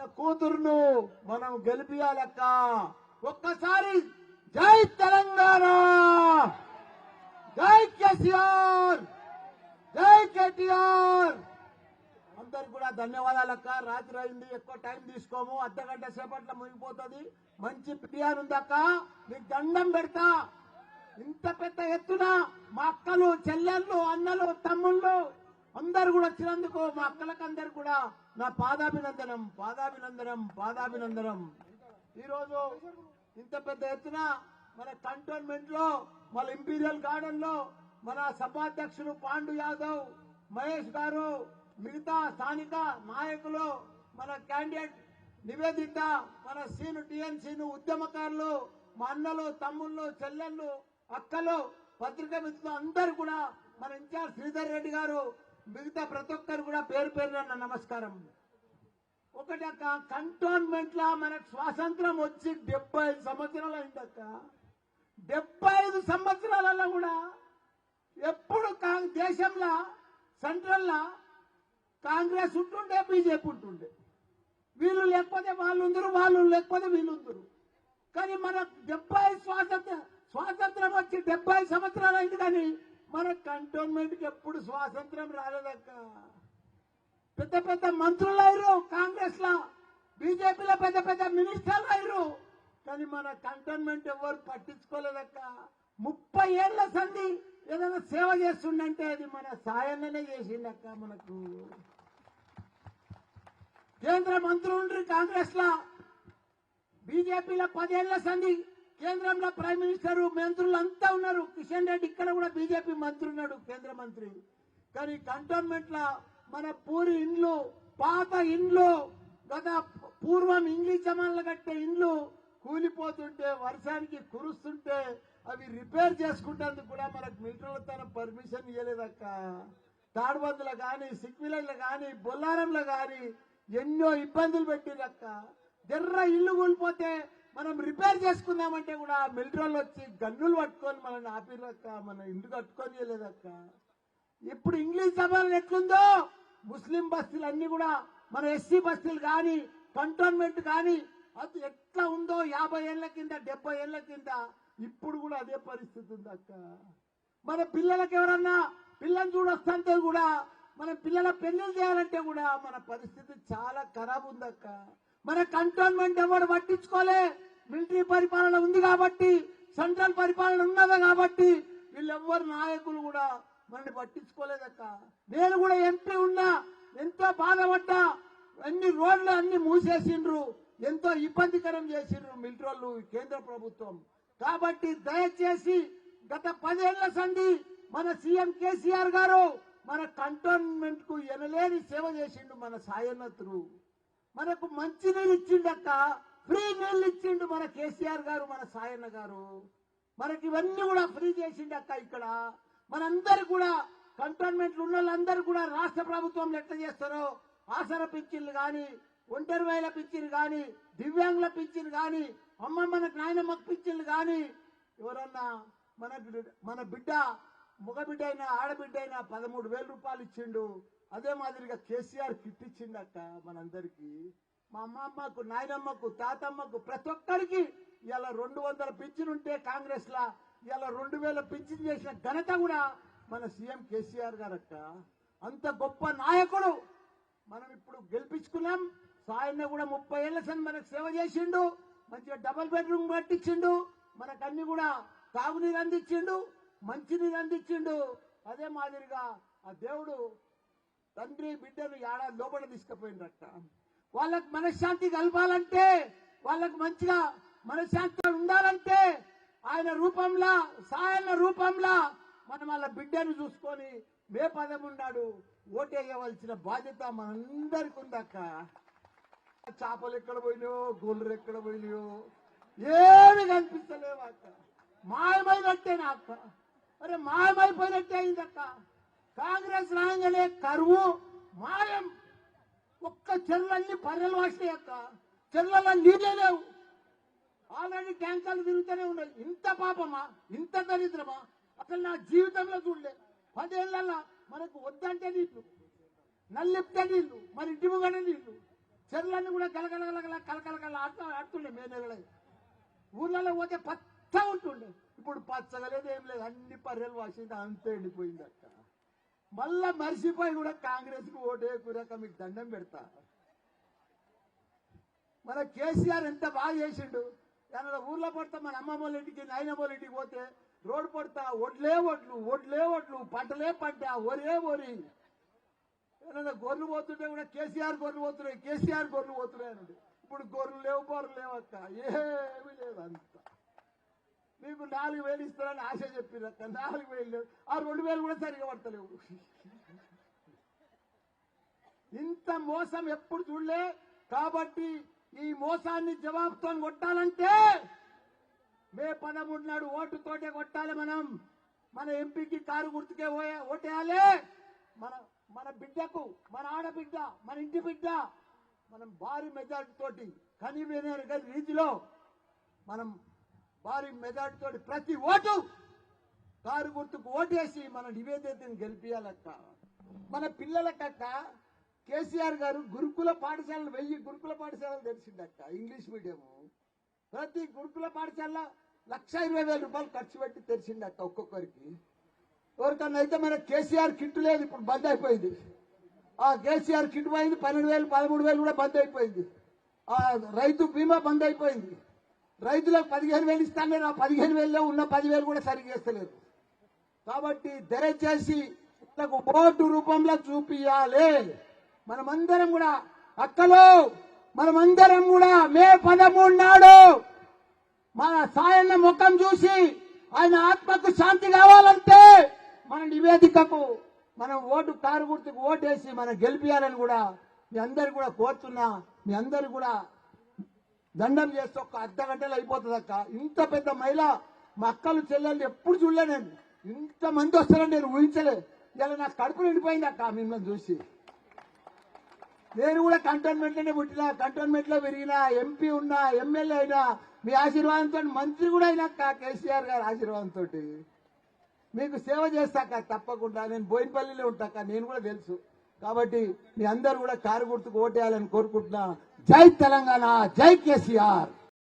మన కూతురును మనం గెలిపియాలక్క. ఒక్కసారి జై తెలంగాణ! జై కేసీఆర్! జై కేటీఆర్! అందరికి కూడా ధన్యవాదాలక్క. రాత్రి అయింది ఎక్కువ టైం తీసుకోము. అర్ధ గంట సేపట్లో మునిగిపోతుంది. మంచి పిఆర్ ఉందక్క. నీకు దండం పెడతా. ఇంత పెద్ద ఎత్తున మా అక్కలు చెల్లెళ్ళు అన్నలు తమ్ముళ్ళు అందరు కూడా వచ్చినందుకు మా అక్కలకు అందరు కూడా నా పాదాభినందనం పాదాభినందనం పాదాభినందనం. ఈరోజు ఇంత పెద్ద ఎత్తున మన కంటోన్మెంట్లో మన ఇంపీరియల్ గార్డెన్లో మన సభాధ్యక్షులు పాండు యాదవ్ మహేష్ గారు మిగతా స్థానిక నాయకులు మన క్యాండిడేట్ నివేదిత మన సీను టిఎన్సీను ఉద్యమకారులు మా అన్నలు తమ్ముళ్ళు చెల్లెళ్ళు అక్కలు పత్రికా మిత్రులు అందరూ కూడా మన ఇన్ఛార్జ్ శ్రీధర్ రెడ్డి గారు మిగతా ప్రతి ఒక్కరు కూడా పేరు పేరున నమస్కారం. ఒకటి అక్క కంటోన్మెంట్ లా మనకు స్వాతంత్రం వచ్చి డెబ్బై ఐదు సంవత్సరాలు అయిందక్క డెబ్బై ఐదు సంవత్సరాలలో కూడా ఎప్పుడు కా- దేశంలో సెంట్రల్లా కాంగ్రెస్ ఉంటుండే బీజేపీ ఉంటుండే. వీళ్ళు లేకపోతే వాళ్ళు ఉందరు వాళ్ళు లేకపోతే వీళ్ళు ఉందరు. కానీ మన డెబ్బై స్వాతంత్ర స్వాతంత్రం వచ్చి డెబ్బై సంవత్సరాలు అయింది కానీ మన కంటోన్మెంట్కి ఎప్పుడు స్వాతంత్రం రాలేదక్క. పెద్ద పెద్ద మంత్రులు అయ్యారు కాంగ్రెస్లో బీజేపీలో పెద్ద పెద్ద మినిస్టర్లు అయ్యారు. కానీ మన కంటోన్మెంట్ ఎవరు పట్టించుకోలేదక్క. ముప్పై ఏళ్ళ సంధి ఏదైనా సేవ చేస్తుండంటే అది మన సాయంగానే చేసిండక్క మనకు. కేంద్ర మంత్రులు కాంగ్రెస్ లా బీజేపీలో పదేళ్ళ సంధి కేంద్రంలో ప్రైమ్ మినిస్టర్ మంత్రులు అంతా ఉన్నారు. కిషన్ రెడ్డి ఇక్కడ కూడా బీజేపీ మంత్రి ఉన్నాడు కేంద్ర మంత్రి. కానీ కంటోన్మెంట్లో మన పూరి ఇండ్లు పాత ఇండ్లు గత పూర్వం ఇంగ్లీష్ జమాన్లు కట్టే ఇండ్లు కూలిపోతుంటే వర్షానికి కురుస్తుంటే అవి రిపేర్ చేసుకుంటేందుకు కూడా మనకు మిలిటరీలో తన పర్మిషన్ ఇవ్వలేదక్క తాడుబందులు కానీ సిక్విలర్లు కానీ బొల్లారంలో కానీ ఎన్నో ఇబ్బందులు పెట్టిరక్క జర్ర ఇల్లు కూలిపోతే మనం రిపేర్ చేసుకుందామంటే కూడా మిలిటరీలు వచ్చి గన్నులు పట్టుకొని మనల్ని ఆపిరక్క మన ఇంటి కట్టుకొని చేయలేదక్క ఇప్పుడు ఇంగ్లీష్ సభలు ఎట్లుందో ముస్లిం బస్తీలు అన్ని కూడా మన ఎస్సీ బస్తీలు కానీ కంటోన్మెంట్ కానీ అది ఎట్లా ఉందో యాభై ఏళ్ళ కింద డెబ్బై ఏళ్ళ కింద ఇప్పుడు కూడా అదే పరిస్థితి ఉంది అక్క. మన పిల్లలకి ఎవరన్నా పిల్లల్ని చూడొస్తుంటే కూడా మన పిల్లల పెళ్ళి చేయాలంటే కూడా మన పరిస్థితి చాలా ఖరాబ్ ఉందక్క మన కంటోన్మెంట్ ఎవరు పట్టించుకోలే? మిలిటరీ పరిపాలన ఉంది కాబట్టి సెంట్రల్ పరిపాలన ఉన్నది కాబట్టి వీళ్ళెవ్వరు నాయకులు కూడా మనల్ని పట్టించుకోలేదక్క. నేను కూడా ఎంపీ ఉన్నా ఎంతో బాధపడ్డా అన్ని రోడ్లు అన్ని మూసేసిండ్రు ఎంతో ఇబ్బందికరం చేసిండ్రు మిలిటరీలు కేంద్ర ప్రభుత్వం. కాబట్టి దయచేసి గత పదేళ్ళ సంధి మన సీఎం కేసీఆర్ గారు మన కంటోన్మెంట్కు ఎనలేని సేవ చేసిండు మన సాయన్నతులు. మనకు మంచి నీళ్ళు ఇచ్చిండక్క ఫ్రీ నీళ్ళు ఇచ్చిండు మన కేసీఆర్ గారు మన సాయన్న గారు. మనకి ఇవన్నీ కూడా ఫ్రీ చేసిండక్క ఇక్కడ. మనందరు కూడా కంటోన్మెంట్లు ఉన్న వాళ్ళందరూ కూడా రాష్ట్ర ప్రభుత్వం ఎట్లా చేస్తారో ఆసర పింఛన్లు కానీ ఒంటరి వేల పింఛన్లు కానీ దివ్యాంగుల పింఛన్లు కానీ అమ్మ మనకు నాయనమ్మకు పింఛన్లు కానీ ఎవరన్నా మన బిడ్డ- మన బిడ్డ మగబిడ్డ అయినా ఆడబిడ్డ అయినా పదమూడు వేల రూపాయలు ఇచ్చిండు. అదే మాదిరిగా కేసీఆర్ కిట్ ఇచ్చిండక్క మనందరికి. మా అమ్మమ్మకు నాయనమ్మకు తాతమ్మకు ప్రతి ఒక్కరికి ఇలా రెండు వందల పింఛన్ ఉంటే కాంగ్రెస్ లా ఇలా రెండు వేల పింఛన్ చేసిన ఘనత కూడా మన సీఎం కేసీఆర్ గారట అంత గొప్ప నాయకుడు. మనం ఇప్పుడు గెలిపించుకున్నాం. సాయన్న కూడా ముప్పై ఏళ్ళ సన్ మనకు సేవ చేసిండు. మంచిగా డబల్ బెడ్రూమ్ కట్టించిండు. మనకు అన్ని కూడా తాగునీరు అందించిండు. మంచినీరు అందించిండు. అదే మాదిరిగా ఆ దేవుడు తండ్రి బిడ్డను ఏడాది లోపల తీసుకుపోయిందట వాళ్ళకి మనశ్శాంతి కలపాలంటే వాళ్ళకి మంచిగా మనశ్శాంతిగా ఉండాలంటే ఆయన రూపంలా సాయన రూపంలా మనం వాళ్ళ బిడ్డను చూసుకొని మే పదమున్నాడు ఓటేయవలసిన బాధ్యత మనందరికి ఉందక్క. చేపలు ఎక్కడ పోయినాయో గోళ్ళు ఎక్కడ పోయినాయో ఏమి కనిపిస్తలేవు అక్క. మాయమైనట్టేనా అక్క? అరే మాయమైపోయినట్టే అయిందక్క. కాంగ్రెస్ రాగానే కరువు మాయం. ఒక్క చెరువులన్నీ పర్రెలు వాసినాయి అక్క చెరువులలో నీళ్ళే లేవు. ఆల్రెడీ ట్యాంకర్లు తిరుగుతూనే ఉన్నాయి. ఇంత పాపమా? ఇంత దరిద్రమా? అసలు నా జీవితంలో చూడలే. పదేళ్ళ మనకు వద్దంటే నీళ్ళు నల్లిప్తే నీళ్ళు మన ఇంటి ముంగట నీళ్ళు. చెర్లన్నీ కూడా కలకలకల కలకలగల ఆడుతూ ఆడుతుండే మే నెలలో ఊర్లలో పోతే పచ్చ ఉంటుండే. ఇప్పుడు పచ్చగలేదు ఏం లేదు. అన్ని పర్రెలు వాసింది అంతే ఎండిపోయింది. మళ్ళా మర్చిపోయి కూడా కాంగ్రెస్కు ఓటే కూరక మీకు దండం పెడతా. మన కేసీఆర్ ఎంత బాగా చేసిండు? ఏమన్నా ఊర్లో పడతా మన అమ్మమ్మ వాళ్ళ ఇంటికి నాయనమ్మ వాళ్ళ ఇంటికి పోతే రోడ్డు పడతా ఒడ్లే ఒడ్లు ఒడ్లే ఒడ్లు పంటలే పంట ఒరే ఒరి. ఏమన్నా గొర్రెలు పోతుంటే కూడా కేసీఆర్ గొర్రెలు పోతున్నాయి కేసీఆర్ గొర్రెలు పోతున్నాయి అన్నాడు. ఇప్పుడు గొర్రెలు లేవు బొర్రెలు లేవక్క ఏమీ లేదు అంత. మీకు నాలుగు వేలు ఇస్తారని ఆశ చెప్పిర్రు నాలుగు వేలు లేవు. ఆ రెండు వేలు కూడా సరిగా పడతలేవు. ఇంత మోసం ఎప్పుడు చూడలే? కాబట్టి ఈ మోసాన్ని జవాబుతో కొట్టాలంటే మే పదమూడు నాడు ఓటుతోటే కొట్టాలి మనం. మన ఎంపీకి కారు గుర్తుకే ఓటేయాలి. మన మన బిడ్డకు మన ఆడబిడ్డ మన ఇంటి బిడ్డ మనం భారీ మెజార్టీ తోటి కనివిన రీతిలో మనం భారీ మెదడుతో ప్రతి ఓటు కారు గుర్తుకు ఓటేసి మన నివేదితను గెలిపించాలక్క మన పిల్లలకక్క కేసీఆర్ గారు గురుకుల పాఠశాలలు వెయ్యి గురుకుల పాఠశాలలు తెలిసిందక్క ఇంగ్లీష్ మీడియం ప్రతి గురుకుల పాఠశాల లక్ష ఇరవై వేల రూపాయలు ఖర్చు పెట్టి తెరిచిందక్క ఒక్కొక్కరికి. ఎవరికన్నా అయితే మన కేసీఆర్ కిట్ లేదు ఇప్పుడు బంద్ అయిపోయింది. ఆ కేసీఆర్ కిట్ పోయింది పన్నెండు వేలు పదమూడు వేలు కూడా బంద్ అయిపోయింది. ఆ రైతు బీమా బంద్ అయిపోయింది. రైతులకు పదిహేను వేలు ఇస్తాను ఆ పదిహేను వేలలో ఉన్న పదివేలు కూడా సరిగ్గా ఇస్తలేదు కాబట్టి దయచేసి వాళ్ళకు ఓటు రూపంలో చూపియాలి. మనమందరం కూడా అక్కలో మనమందరం కూడా మే పదమూడు నాడు మన సాయన్న ముఖం చూసి ఆయన ఆత్మకు శాంతి కావాలంటే మన నివేదికకు మనం ఓటు కారు గుర్తుకు ఓటేసి మనం గెలిపియాలని కూడా మీ అందరు కూడా కోరుతున్నా. మీ అందరు కూడా దండం చేస్తే ఒక్క అర్ధ గంటలు అయిపోతుంది అక్క. ఇంత పెద్ద మహిళ మా అక్కలు చెల్లెళ్ళు ఎప్పుడు చూడలే నేను. ఇంత మంది వస్తారని నేను ఊహించలే. ఇలా నా కడుపు నిండిపోయింది అక్క మిమ్మల్ని చూసి. నేను కూడా కంటోన్మెంట్ పుట్టిన పుట్టినా కంటోన్మెంట్లో పెరిగినా ఎంపీ ఉన్నా ఎమ్మెల్యే అయినా మీ ఆశీర్వాదంతో మంత్రి కూడా అయినాక కేసీఆర్ గారి ఆశీర్వాదంతో మీకు సేవ చేస్తాక తప్పకుండా. నేను బోయినపల్లిలో ఉంటాక నేను కూడా తెలుసు. కాబట్టి మీ అందరు కూడా కారు గుర్తుకు ఓటేయాలని కోరుకుంటున్నా. జై తెలంగాణ జై కేసీఆర్.